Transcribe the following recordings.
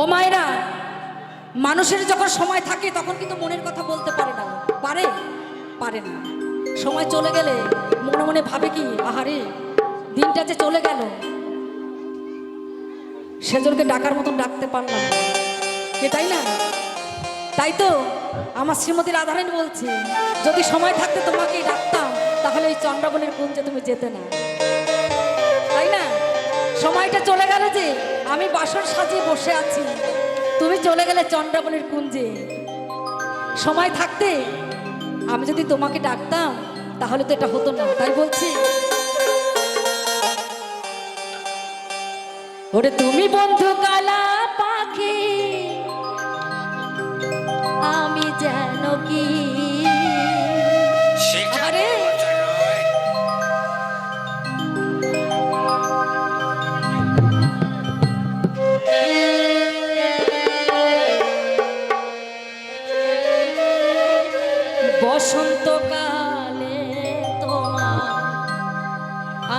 ও মায়েরা, মানুষের যখন সময় থাকে, তখন কিন্তু মনের কথা বলতে পারে না। পারে? পারে না। সময় চলে গেলে মনে মনে ভাবে কি, আহারে, দিনটা যে চলে গেল। সেজনকে ডাকার মতন ডাকতে পারলাম কে তাই না? তাই তো আমার শ্রীমতী রাধারানী বলছে, যদি সময় থাকতে তোমাকে ডাকতাম, তাহলে ওই চন্দ্রবনের কুঞ্জে তুমি যেতে না। সময়টা চলে গেল যে, আমি বাসন সাজিয়ে বসে আছি। তুমি চলে গেলে চন্দ্রাবনের কুঞ্জে। সময় থাকতে আমি যদি তোমাকে ডাকতাম, তাহলে তো এটা হতো না, তাই বলছি। ওরে তুমি বন্ধু কালা পাখি, আমি যেন কি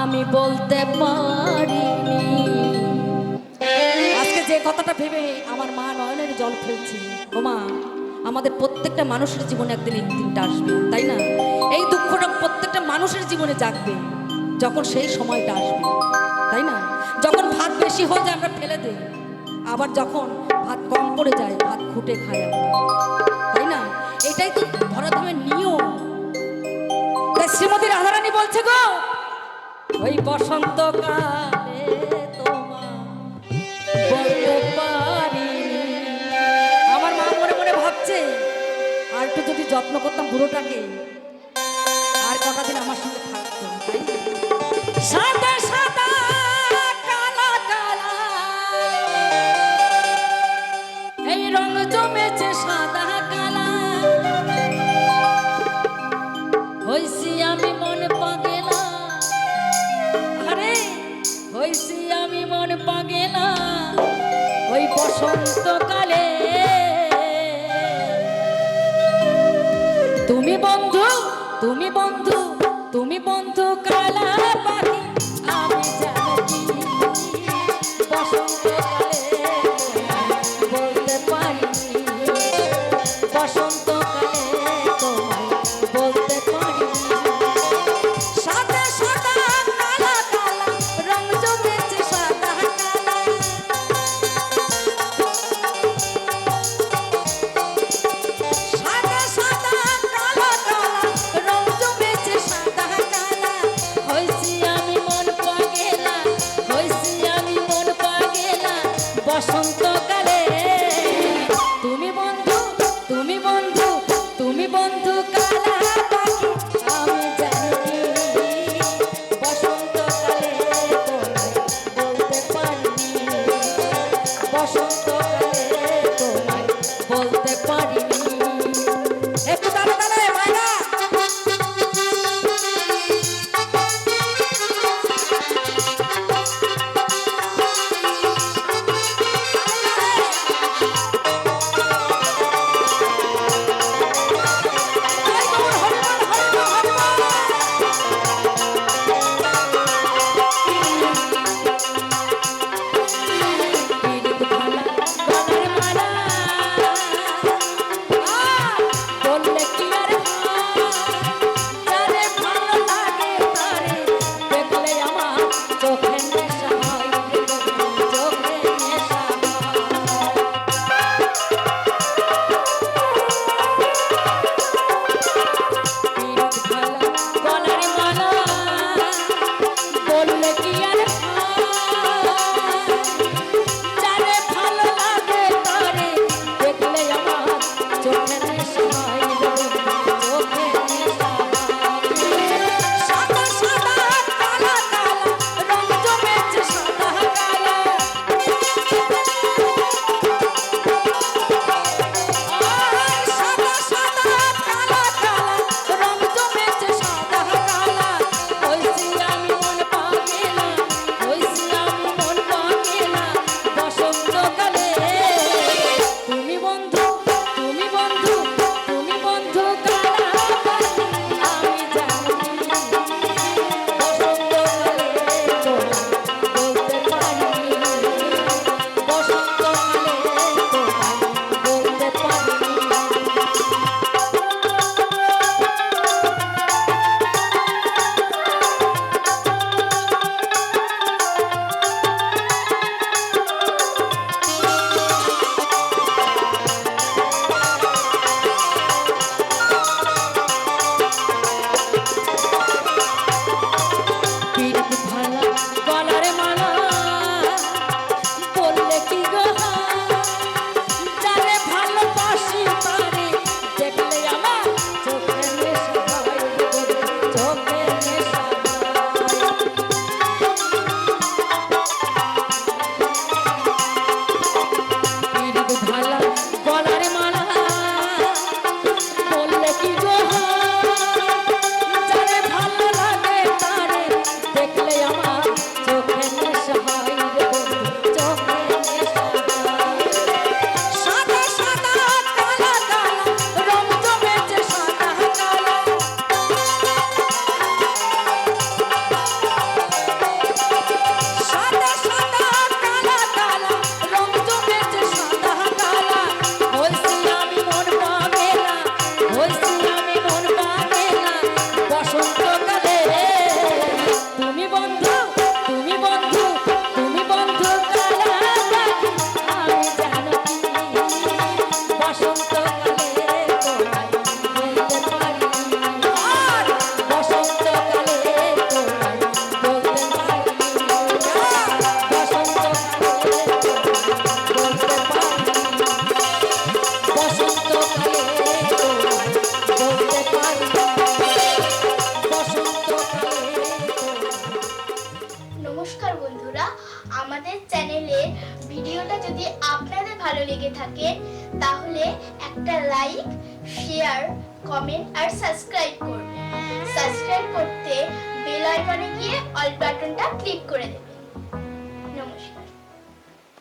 আমি বলতে পারিনি। আজকে যে কথাটা ভেবে আমার মা নয়নের জল ফেলছে। ও মা, আমাদের প্রত্যেকটা মানুষের জীবনে একদিন এই দিনটা আসবে, তাই না? এই দুঃখটা প্রত্যেকটা মানুষের জীবনে জাগবে, যখন সেই সময়টা আসবে, তাই না? যখন ভাত বেশি হয়ে যায়, আমরা ফেলে দিই। আবার যখন ভাত কম পড়ে যায়, ভাত খুঁটে খাই আমরা, তাই না? এটাই তো ধরাধামের নিয়ম। তাই শ্রীমতী রাধারানী বলছে গো ওই বসন্তকালে আমার মা মনে মনে ভাবছে, আর একটু যদি যত্ন করতাম বুড়োটাকে, আর কটা দিন আমার সঙ্গে থাকতো এই রং জমেছে সাদা। বসন্তকালে। তুমি বন্ধু তুমি বন্ধু। বসন্তকালে ভালো লেগে থাকে, তাহলে একটা লাইক শেয়ার কমেন্ট আর সাবস্ক্রাইব করুন। সাবস্ক্রাইব করতে বেল আইকনে গিয়ে অল বাটনটা ক্লিক করে দেবেন